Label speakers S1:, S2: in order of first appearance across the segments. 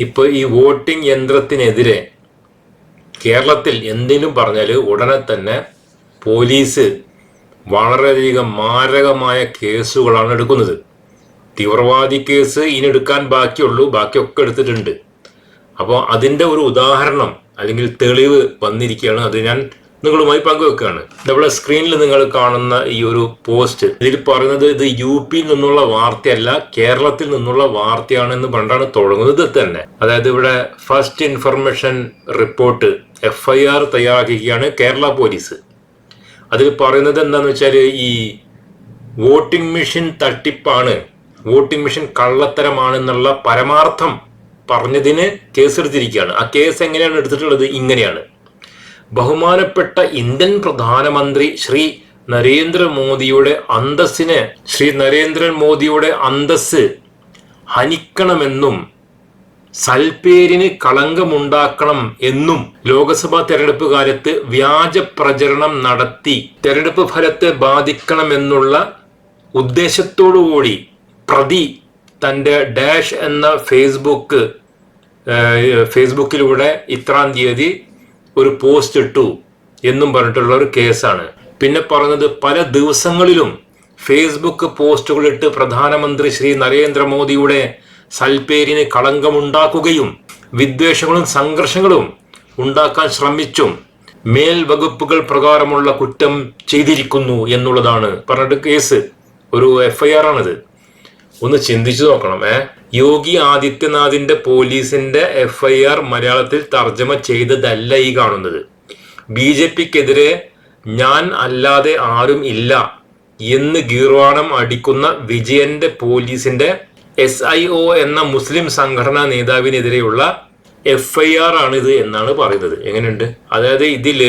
S1: ഇപ്പൊ ഈ വോട്ടിംഗ് യന്ത്രത്തിനെതിരെ കേരളത്തിൽ എന്തിനും പറഞ്ഞാൽ ഉടനെ തന്നെ പോലീസ് വളരെയധികം മാരകമായ കേസുകളാണ് എടുക്കുന്നത്. തീവ്രവാദി കേസ് ഇനി എടുക്കാൻ ബാക്കിയുള്ളൂ. ബാക്കിയൊക്കെ എടുത്തിട്ടുണ്ട്. അപ്പോൾ അതിന്റെ ഒരു ഉദാഹരണം അല്ലെങ്കിൽ തെളിവ് വന്നിരിക്കുകയാണ്. അത് ഞാൻ നിങ്ങളുമായി പങ്കുവെക്കുകയാണ്. നമ്മുടെ സ്ക്രീനിൽ നിങ്ങൾ കാണുന്ന ഈ ഒരു പോസ്റ്റ് ഇതിൽ പറയുന്നത് ഇത് യു പിയിൽ നിന്നുള്ള വാർത്തയല്ല കേരളത്തിൽ നിന്നുള്ള വാർത്തയാണെന്ന് പറഞ്ഞാണ് തുടങ്ങുന്നത് തന്നെ. അതായത് ഇവിടെ first information report F I R തയ്യാറാക്കുകയാണ് Kerala police അതിൽ പറയുന്നത് എന്താണെന്ന് വെച്ചാൽ ഈ വോട്ടിംഗ് മെഷീൻ തട്ടിപ്പാണ്. വോട്ടിംഗ് മെഷീൻ കള്ളത്തരമാണെന്നുള്ള പരമാർത്ഥം പറഞ്ഞതിന് കേസെടുത്തിരിക്കുകയാണ്. ആ കേസ് എങ്ങനെയാണ് എടുത്തിട്ടുള്ളത്? ഇങ്ങനെയാണ്. ബഹുമാനപ്പെട്ട ഇന്ത്യൻ പ്രധാനമന്ത്രി ശ്രീ നരേന്ദ്രമോദിയുടെ അന്തസ്സിന് ശ്രീ നരേന്ദ്രമോദിയുടെ അന്തസ് ഹനിക്കണമെന്നും സൽപേരിന് കളങ്കമുണ്ടാക്കണം എന്നും ലോക്സഭാ തെരഞ്ഞെടുപ്പ് കാലത്ത് വ്യാജ പ്രചരണം നടത്തി തെരഞ്ഞെടുപ്പ് ഫലത്തെ ബാധിക്കണമെന്നുള്ള ഉദ്ദേശത്തോടുകൂടി പ്രതി തന്റെ ഡാഷ് എന്ന ഫേസ്ബുക്ക് ഫേസ്ബുക്കിലൂടെ ഇത്രാം തീയതി ഒരു പോസ്റ്റ് ഇട്ടു എന്നും പറഞ്ഞിട്ടുള്ള ഒരു കേസാണ്. പിന്നെ പറഞ്ഞത് പല ദിവസങ്ങളിലും ഫേസ്ബുക്ക് പോസ്റ്റുകളിട്ട് പ്രധാനമന്ത്രി ശ്രീ നരേന്ദ്രമോദിയുടെ സൽപ്പേരിന് കളങ്കമുണ്ടാക്കുകയും വിദ്വേഷങ്ങളും സംഘർഷങ്ങളും ഉണ്ടാക്കാൻ ശ്രമിച്ചും മേൽ വകുപ്പുകൾ പ്രകാരമുള്ള കുറ്റം ചെയ്തിരിക്കുന്നു എന്നുള്ളതാണ് പറഞ്ഞിട്ട് കേസ്. ഒരു എഫ്ഐആർ ആണിത്. ഒന്ന് ചിന്തിച്ചു നോക്കണം ഏ? യോഗി ആദിത്യനാഥിന്റെ പോലീസിന്റെ എഫ് ഐ ആർ മലയാളത്തിൽ തർജമ ചെയ്തതല്ല ഈ കാണുന്നത്. ബി ജെ പിക്കെതിരെ ഞാൻ അല്ലാതെ ആരും ഇല്ല എന്ന് ഗീർവാണം അടിക്കുന്ന വിജയന്റെ പോലീസിന്റെ എസ് ഐ ഒ എന്ന മുസ്ലിം സംഘടനാ നേതാവിനെതിരെയുള്ള എഫ് ഐ ആർ ആണിത് എന്നാണ് പറയുന്നത്. എങ്ങനെയുണ്ട്? അതായത് ഇതിൽ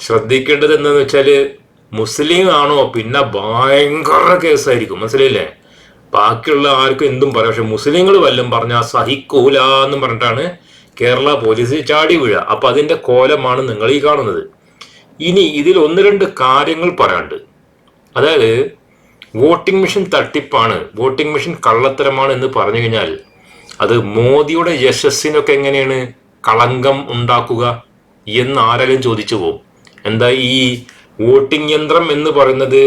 S1: ശ്രദ്ധിക്കേണ്ടത് എന്താന്ന് വെച്ചാൽ മുസ്ലിം ആണോ? പിന്നെ ഭയങ്കര കേസായിരിക്കും. മനസ്സിലായില്ലേ? ബാക്കിയുള്ള ആർക്കും എന്തും പറയാം. പക്ഷെ മുസ്ലിങ്ങൾ വല്ലതും പറഞ്ഞാൽ സഹിക്കൂല എന്ന് പറഞ്ഞിട്ടാണ് കേരള പോലീസ് ചാടി വീഴുക അപ്പൊ അതിന്റെ കോലമാണ് നിങ്ങൾ ഈ കാണുന്നത്. ഇനി ഇതിൽ ഒന്ന് രണ്ട് കാര്യങ്ങൾ പറയാണ്ട് അതായത് വോട്ടിംഗ് മെഷീൻ തട്ടിപ്പാണ്. വോട്ടിംഗ് മെഷീൻ കള്ളത്തരമാണ് എന്ന് പറഞ്ഞു കഴിഞ്ഞാൽ അത് മോദിയുടെ യശസ്സിനൊക്കെ എങ്ങനെയാണ് കളങ്കം ഉണ്ടാക്കുക എന്ന് ആരെങ്കിലും ചോദിച്ചു പോകും. എന്താ ഈ വോട്ടിംഗ് യന്ത്രം എന്ന് പറയുന്നത്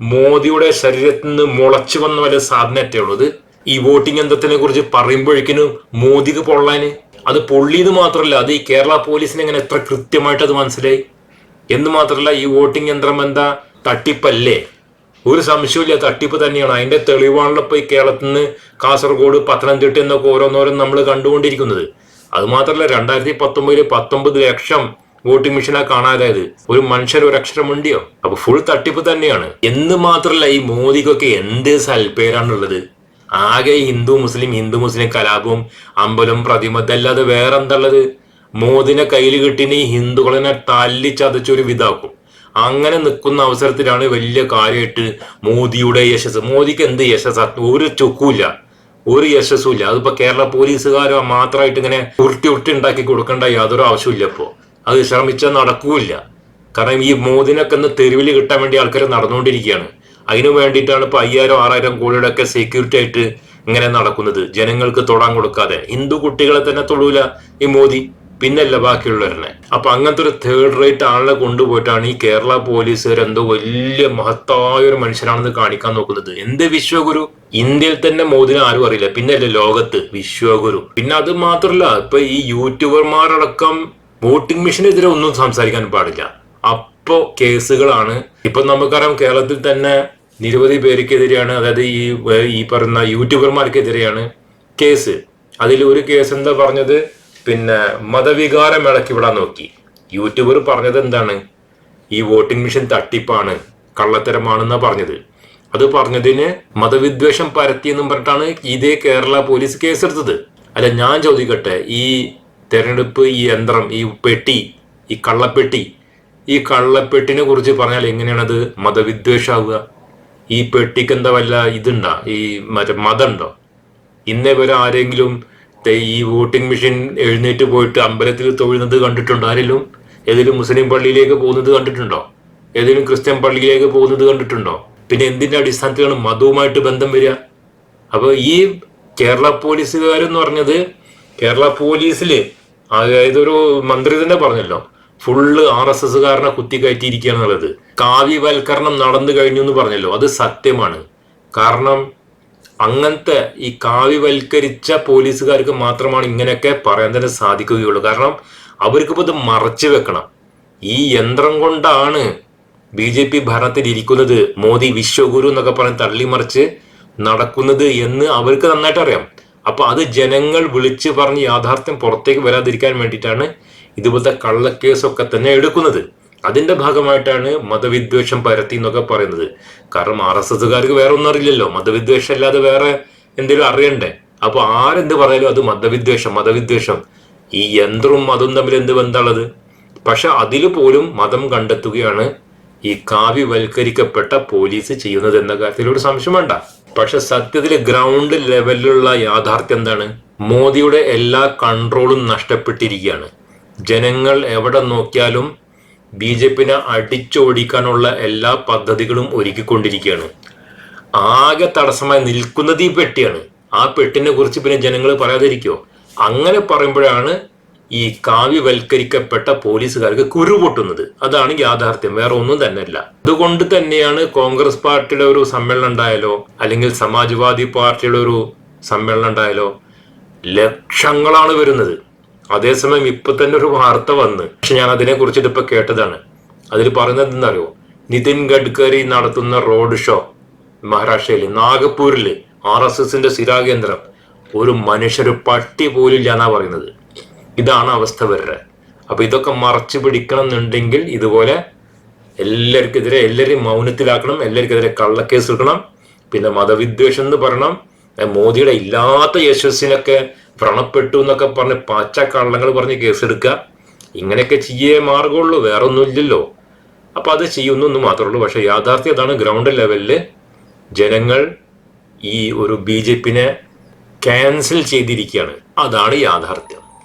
S1: മോദിയുടെ ശരീരത്തിൽ നിന്ന് മുളച്ചു വന്ന വല്ല സാധനറ്റേ ഉള്ളത് ഈ വോട്ടിംഗ് യന്ത്രത്തിനെ കുറിച്ച് പറയുമ്പോഴേക്കിനും മോദിക്ക് പൊള്ളാന്. അത് പൊള്ളിയത് മാത്രമല്ല അത് ഈ കേരള പോലീസിന് എങ്ങനെ എത്ര കൃത്യമായിട്ട് അത് മനസ്സിലായി? എന്ന് മാത്രമല്ല ഈ വോട്ടിംഗ് യന്ത്രം എന്താ തട്ടിപ്പല്ലേ? ഒരു സംശയമില്ല തട്ടിപ്പ് തന്നെയാണ്. അതിന്റെ തെളിവാണല്ലോ ഇപ്പൊ ഈ കേരളത്തിൽ നിന്ന് കാസർഗോഡ് പത്തനംതിട്ട എന്നൊക്കെ ഓരോന്നോരോന്ന് നമ്മൾ കണ്ടുകൊണ്ടിരിക്കുന്നത്. അത് മാത്രമല്ല രണ്ടായിരത്തി പത്തൊമ്പതിൽ പത്തൊമ്പത് ലക്ഷം വോട്ടിംഗ് മെഷീനാ കാണാതായത്. ഒരു മനുഷ്യർ ഒരു അക്ഷരം ഉണ്ടിയോ? അപ്പൊ ഫുൾ തട്ടിപ്പ് തന്നെയാണ്. എന്ന് മാത്രമല്ല ഈ മോദിക്കൊക്കെ എന്ത് സൽപ്പേരാണുള്ളത് ആകെ ഹിന്ദു മുസ്ലിം ഹിന്ദു മുസ്ലിം കലാപവും അമ്പലം പ്രതിമ ഇതല്ലാതെ വേറെ എന്താള്ളത് മോദിനെ കയ്യിൽ കിട്ടിന് ഹിന്ദുക്കളെ തല്ലി ചതച്ചൊരു വിധാക്കും. അങ്ങനെ നിൽക്കുന്ന അവസരത്തിലാണ് വലിയ കാര്യമായിട്ട് മോദിയുടെ യശസ്. മോദിക്ക് എന്ത് യശസ്? ഒരു ചുക്കുമില്ല ഒരു യശസ്സും ഇല്ല. അതിപ്പോ കേരള പോലീസുകാരോ മാത്രമായിട്ട് ഇങ്ങനെ ഉരുട്ടി ഉരുട്ടി ഉണ്ടാക്കി കൊടുക്കേണ്ട യാതൊരു ആവശ്യമില്ല ഇപ്പോ. അത് ശ്രമിച്ചാൽ നടക്കൂല കാരണം ഈ മോദിനൊക്കെ ഒന്ന് തെരുവിൽ കിട്ടാൻ വേണ്ടി ആൾക്കാർ നടന്നുകൊണ്ടിരിക്കുകയാണ്. അതിനു വേണ്ടിയിട്ടാണ് ഇപ്പൊ അയ്യായിരം ആറായിരം കോടിയുടെ ഒക്കെ സെക്യൂരിറ്റി ആയിട്ട് ഇങ്ങനെ നടക്കുന്നത്. ജനങ്ങൾക്ക് തൊടാൻ കൊടുക്കാതെ. ഹിന്ദു കുട്ടികളെ തന്നെ തൊടൂല ഈ മോദി. പിന്നല്ല ബാക്കിയുള്ളവരനെ. അപ്പൊ അങ്ങനത്തെ ഒരു തേർഡ് റേറ്റ് ആളെ കൊണ്ടുപോയിട്ടാണ് ഈ കേരള പോലീസുകാർ എന്തോ വലിയ മഹത്തായ ഒരു മനുഷ്യനാണെന്ന് കാണിക്കാൻ നോക്കുന്നത്. എന്ത് വിശ്വഗുരു? ഇന്ത്യയിൽ തന്നെ മോദിനെ ആരും അറിയില്ല. പിന്നല്ലേ ലോകത്ത് വിശ്വഗുരു. പിന്നെ അത് മാത്രല്ല ഇപ്പൊ ഈ യൂട്യൂബർമാരടക്കം വോട്ടിംഗ് മെഷീനെതിരെ ഒന്നും സംസാരിക്കാൻ പാടില്ല. അപ്പോ കേസുകളാണ്. ഇപ്പൊ നമുക്കറിയാം കേരളത്തിൽ തന്നെ നിരവധി പേർക്കെതിരെയാണ് അതായത് ഈ ഈ പറയുന്ന യൂട്യൂബർമാർക്കെതിരെയാണ് കേസ്. അതിൽ ഒരു കേസ് എന്താ പറഞ്ഞത്? പിന്നെ മതവികാരം ഇളക്കി വിടാൻ നോക്കി. യൂട്യൂബർ പറഞ്ഞത് എന്താണ്? ഈ വോട്ടിംഗ് മെഷീൻ തട്ടിപ്പാണ് കള്ളത്തരമാണെന്നാ പറഞ്ഞത്. അത് പറഞ്ഞതിന് മതവിദ്വേഷം പരത്തിയെന്നും പറഞ്ഞിട്ടാണ് ഇതേ കേരള പോലീസ് കേസെടുത്തത്. അല്ല ഞാൻ ചോദിക്കട്ടെ ഈ തെരഞ്ഞെടുപ്പ് ഈ യന്ത്രം ഈ പെട്ടി ഈ കള്ളപ്പെട്ടി ഈ കള്ളപ്പെട്ടിനെ കുറിച്ച് പറഞ്ഞാൽ എങ്ങനെയാണത് മതവിദ്വേഷാവുക? ഈ പെട്ടിക്ക് എന്താ വല്ല ഇതുണ്ടോ? ഈ മറ്റേ മതമുണ്ടോ? ഇന്നേ വരെ ആരെങ്കിലും ഈ വോട്ടിംഗ് മെഷീൻ എഴുന്നേറ്റ് പോയിട്ട് അമ്പലത്തിൽ തൊഴുന്നത് കണ്ടിട്ടുണ്ടോ? ആരെങ്കിലും? ഏതെങ്കിലും മുസ്ലിം പള്ളിയിലേക്ക് പോകുന്നത് കണ്ടിട്ടുണ്ടോ? ഏതെങ്കിലും ക്രിസ്ത്യൻ പള്ളിയിലേക്ക് പോകുന്നത് കണ്ടിട്ടുണ്ടോ? പിന്നെ എന്തിന്റെ അടിസ്ഥാനത്തിലാണ് മതവുമായിട്ട് ബന്ധം വരിക? അപ്പോൾ ഈ കേരള പോലീസുകാരെന്ന് പറഞ്ഞത് കേരള പോലീസിൽ അതായത് ഒരു മന്ത്രി തന്നെ പറഞ്ഞല്ലോ. ഫുള്ള് ആർ എസ് എസ്സുകാരനെ കുത്തിക്കയറ്റിയിരിക്കുക എന്നുള്ളത് കാവ്യവൽക്കരണം നടന്നു കഴിഞ്ഞു എന്ന് പറഞ്ഞല്ലോ. അത് സത്യമാണ്. കാരണം അങ്ങനത്തെ ഈ കാവ്യവൽക്കരിച്ച പോലീസുകാർക്ക് മാത്രമാണ് ഇങ്ങനെയൊക്കെ പറയാൻ തന്നെ സാധിക്കുകയുള്ളൂ. കാരണം അവർക്കിപ്പോൾ ഇത് മറച്ചു വെക്കണം. ഈ യന്ത്രം കൊണ്ടാണ് ബി ജെ പി ഭരണത്തിൽ ഇരിക്കുന്നത് മോദി വിശ്വഗുരു എന്നൊക്കെ പറഞ്ഞ് തള്ളിമറിച്ച് നടക്കുന്നത് എന്ന് അവർക്ക് നന്നായിട്ട് അറിയാം അപ്പൊ അത് ജനങ്ങൾ വിളിച്ച് പറഞ്ഞ് യാഥാർത്ഥ്യം പുറത്തേക്ക് വരാതിരിക്കാൻ വേണ്ടിയിട്ടാണ് ഇതുപോലത്തെ കള്ളക്കേസൊക്കെ തന്നെ എടുക്കുന്നത്. അതിന്റെ ഭാഗമായിട്ടാണ് മതവിദ്വേഷം പരത്തി എന്നൊക്കെ പറയുന്നത്. കാരണം ആർ എസ് എസ്സുകാർക്ക് വേറെ ഒന്നും അറിയില്ലല്ലോ. മതവിദ്വേഷം അല്ലാതെ വേറെ എന്തെങ്കിലും അറിയണ്ടേ? അപ്പൊ ആരെന്ത് പറയാലും അത് മതവിദ്വേഷം മതവിദ്വേഷം. ഈ യന്ത്രവും മതവും തമ്മിൽ എന്ത് ബന്ധമുള്ളത്? പക്ഷെ അതിൽ പോലും മതം കണ്ടെത്തുകയാണ് ഈ കാവ്യവൽക്കരിക്കപ്പെട്ട പോലീസ് ചെയ്യുന്നത് എന്ന കാര്യത്തിൽ ഒരു സംശയം വേണ്ട. പക്ഷെ സത്യത്തിൽ ഗ്രൗണ്ട് ലെവലിലുള്ള യാഥാർത്ഥ്യം എന്താണ്? മോദിയുടെ എല്ലാ കൺട്രോളും നഷ്ടപ്പെട്ടിരിക്കുകയാണ്. ജനങ്ങൾ എവിടെ നോക്കിയാലും ബി ജെ പിനെ അടിച്ചോടിക്കാനുള്ള എല്ലാ പദ്ധതികളും ഒരുക്കിക്കൊണ്ടിരിക്കുകയാണ്. ആകെ തടസ്സമായി നിൽക്കുന്നത് ഈ പെട്ടിയാണ്. ആ പെട്ടിനെ കുറിച്ച് പിന്നെ ജനങ്ങൾ പറയാതിരിക്കോ അങ്ങനെ പറയുമ്പോഴാണ് ഈ കാവ്യവൽക്കരിക്കപ്പെട്ട പോലീസുകാർക്ക് കുരുപൊട്ടുന്നത് അതാണ് യാഥാർത്ഥ്യം. വേറെ ഒന്നും തന്നെ തന്നെയല്ല. അതുകൊണ്ട് തന്നെയാണ് കോൺഗ്രസ് പാർട്ടിയുടെ ഒരു സമ്മേളനം ഉണ്ടായാലോ അല്ലെങ്കിൽ സമാജ്വാദി പാർട്ടിയുടെ ഒരു സമ്മേളനം ഉണ്ടായാലോ ലക്ഷങ്ങളാണ് വരുന്നത്. അതേസമയം ഇപ്പൊ തന്നെ ഒരു വാർത്ത വന്ന്. പക്ഷെ ഞാൻ അതിനെ കുറിച്ചിട്ട് ഇപ്പൊ കേട്ടതാണ്. അതിൽ പറയുന്നത് എന്താറിയോ നിതിൻ ഗഡ്കരി നടത്തുന്ന റോഡ് ഷോ മഹാരാഷ്ട്രയിൽ നാഗപ്പൂരിൽ ആർ എസ് എസിന്റെ സ്ഥിരാകേന്ദ്രം. ഒരു മനുഷ്യർ പട്ടി പോലില്ല എന്നാ പറയുന്നത്. ഇതാണ് അവസ്ഥ വരുടെ അപ്പൊ ഇതൊക്കെ മറച്ചു പിടിക്കണം എന്നുണ്ടെങ്കിൽ ഇതുപോലെ എല്ലാവർക്കെതിരെ എല്ലാവരെയും മൗനത്തിലാക്കണം എല്ലാവർക്കെതിരെ കള്ളക്കേസ് എടുക്കണം പിന്നെ മതവിദ്വേഷം എന്ന് പറയണം. മോദിയുടെ ഇല്ലാത്ത യശസ്സിനൊക്കെ വ്രണപ്പെട്ടു എന്നൊക്കെ പറഞ്ഞ് പച്ച കള്ളങ്ങൾ പറഞ്ഞ് കേസെടുക്കുക. ഇങ്ങനെയൊക്കെ ചെയ്യേ മാർഗമുള്ളൂ വേറെ ഒന്നും ഇല്ലല്ലോ. അപ്പൊ അത് ചെയ്യുന്നു എന്ന് മാത്രമേ ഉള്ളൂ. പക്ഷെ യാഥാർത്ഥ്യം അതാണ് ഗ്രൗണ്ട് ലെവലിൽ ജനങ്ങൾ ഈ ഒരു ബി ജെ പിനെ ക്യാൻസൽ ചെയ്തിരിക്കുകയാണ്. അതാണ് യാഥാർത്ഥ്യം.